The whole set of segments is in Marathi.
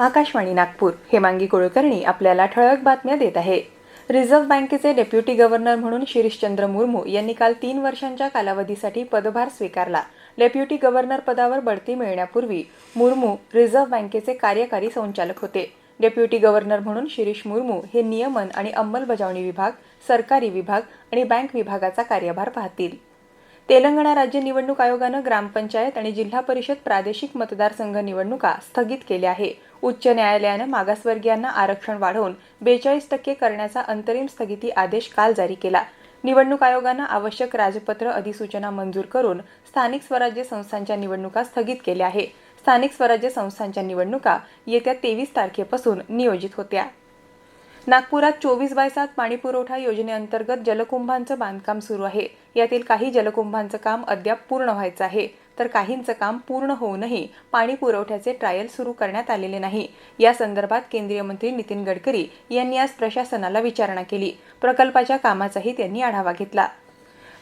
आकाशवाणी नागपूर. हेमांगी कुलकर्णी आपल्याला ठळक बातम्या देत आहे. रिझर्व्ह बँकेचे डेप्युटी गव्हर्नर म्हणून शिरीषचंद्र मुर्मू यांनी काल तीन वर्षांच्या कालावधीसाठी पदभार स्वीकारला. डेप्युटी गव्हर्नर पदावर बढती मिळण्यापूर्वी मुर्मू रिझर्व्ह बँकेचे कार्यकारी संचालक होते. डेप्युटी गव्हर्नर म्हणून शिरीष मुर्मू हे नियमन आणि अंमलबजावणी विभाग सरकारी विभाग आणि बँक विभागाचा कार्यभार पाहतील. तेलंगणा राज्य निवडणूक आयोगानं ग्रामपंचायत आणि जिल्हा परिषद प्रादेशिक मतदारसंघ निवडणुका स्थगित केल्या आहे. उच्च न्यायालयानं मागासवर्गीयांना आरक्षण वाढवून बेचाळीस टक्के करण्याचा अंतरिम स्थगिती आदेश काल जारी केला. निवडणूक आयोगानं आवश्यक राजपत्र अधिसूचना मंजूर करून स्थानिक स्वराज्य संस्थांच्या निवडणुका स्थगित केल्या आहे स्थानिक स्वराज्य संस्थांच्या निवडणुका येत्या तेवीस तारखेपासून नियोजित होत्या. नागपुरात चोवीस बाय सात पाणीपुरवठा योजनेअंतर्गत जलकुंभांचं बांधकाम सुरू आहे. यातील काही जलकुंभांचं काम अद्याप पूर्ण व्हायचं आहे. तर काहींचं काम पूर्ण होऊनही पाणी पुरवठ्याचे ट्रायल सुरू करण्यात आलेले नाही. या संदर्भात केंद्रीय मंत्री नितीन गडकरी यांनी आज प्रशासनाला विचारणा केली. प्रकल्पाच्या कामाचाही त्यांनी आढावा घेतला.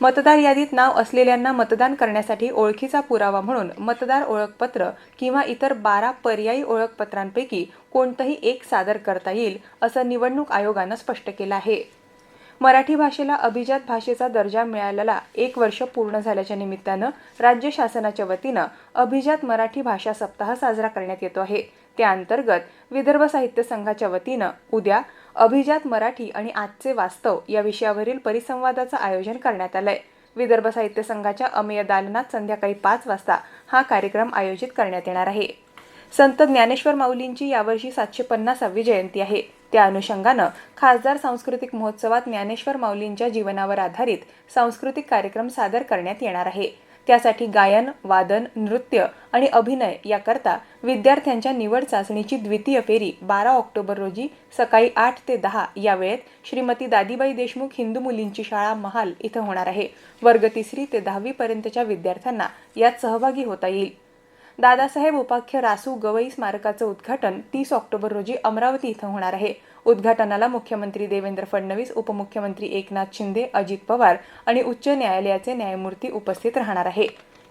मतदार यादीत नाव असलेल्यांना मतदान करण्यासाठी ओळखीचा पुरावा म्हणून मतदार ओळखपत्र किंवा इतर बारा पर्यायी ओळखपत्रांपैकी कोणतंही एक सादर करता येईल असं निवडणूक आयोगानं स्पष्ट केलं आहे. मराठी भाषेला अभिजात भाषेचा दर्जा मिळालेला एक वर्ष पूर्ण झाल्याच्या निमित्तानं राज्य शासनाच्या वतीनं अभिजात मराठी भाषा सप्ताह साजरा करण्यात येतो आहे. त्या अंतर्गत विदर्भ साहित्य संघाच्या वतीनं उद्या अभिजात मराठी आणि आजचे वास्तव या विषयावरील परिसंवादाचं आयोजन करण्यात आलंय. विदर्भ साहित्य संघाच्या अमेय दालनात संध्याकाळी पाच वाजता हा कार्यक्रम आयोजित करण्यात येणार आहे. संत ज्ञानेश्वर माऊलींची यावर्षी सातशे पन्नासावी जयंती आहे. त्या अनुषंगानं खासदार सांस्कृतिक महोत्सवात ज्ञानेश्वर माऊलींच्या जीवनावर आधारित सांस्कृतिक कार्यक्रम सादर करण्यात येणार आहे. त्यासाठी गायन वादन नृत्य आणि अभिनय याकरता विद्यार्थ्यांच्या निवड चाचणीची द्वितीय फेरी बारा ऑक्टोबर रोजी सकाळी आठ ते दहा या वेळेत श्रीमती दादीबाई देशमुख हिंदू मुलींची शाळा महाल इथं होणार आहे. वर्ग तिसरी ते दहावी पर्यंतच्या विद्यार्थ्यांना यात सहभागी होता येईल. दादासाहेब उपाख्य रासू गवई स्मारकाचं उद्घाटन तीस ऑक्टोबर रोजी अमरावती इथं होणार आहे. उद्घाटनाला मुख्यमंत्री देवेंद्र फडणवीस उपमुख्यमंत्री एकनाथ शिंदे अजित पवार आणि उच्च न्यायालयाचे न्यायमूर्ती उपस्थित राहणार आहे.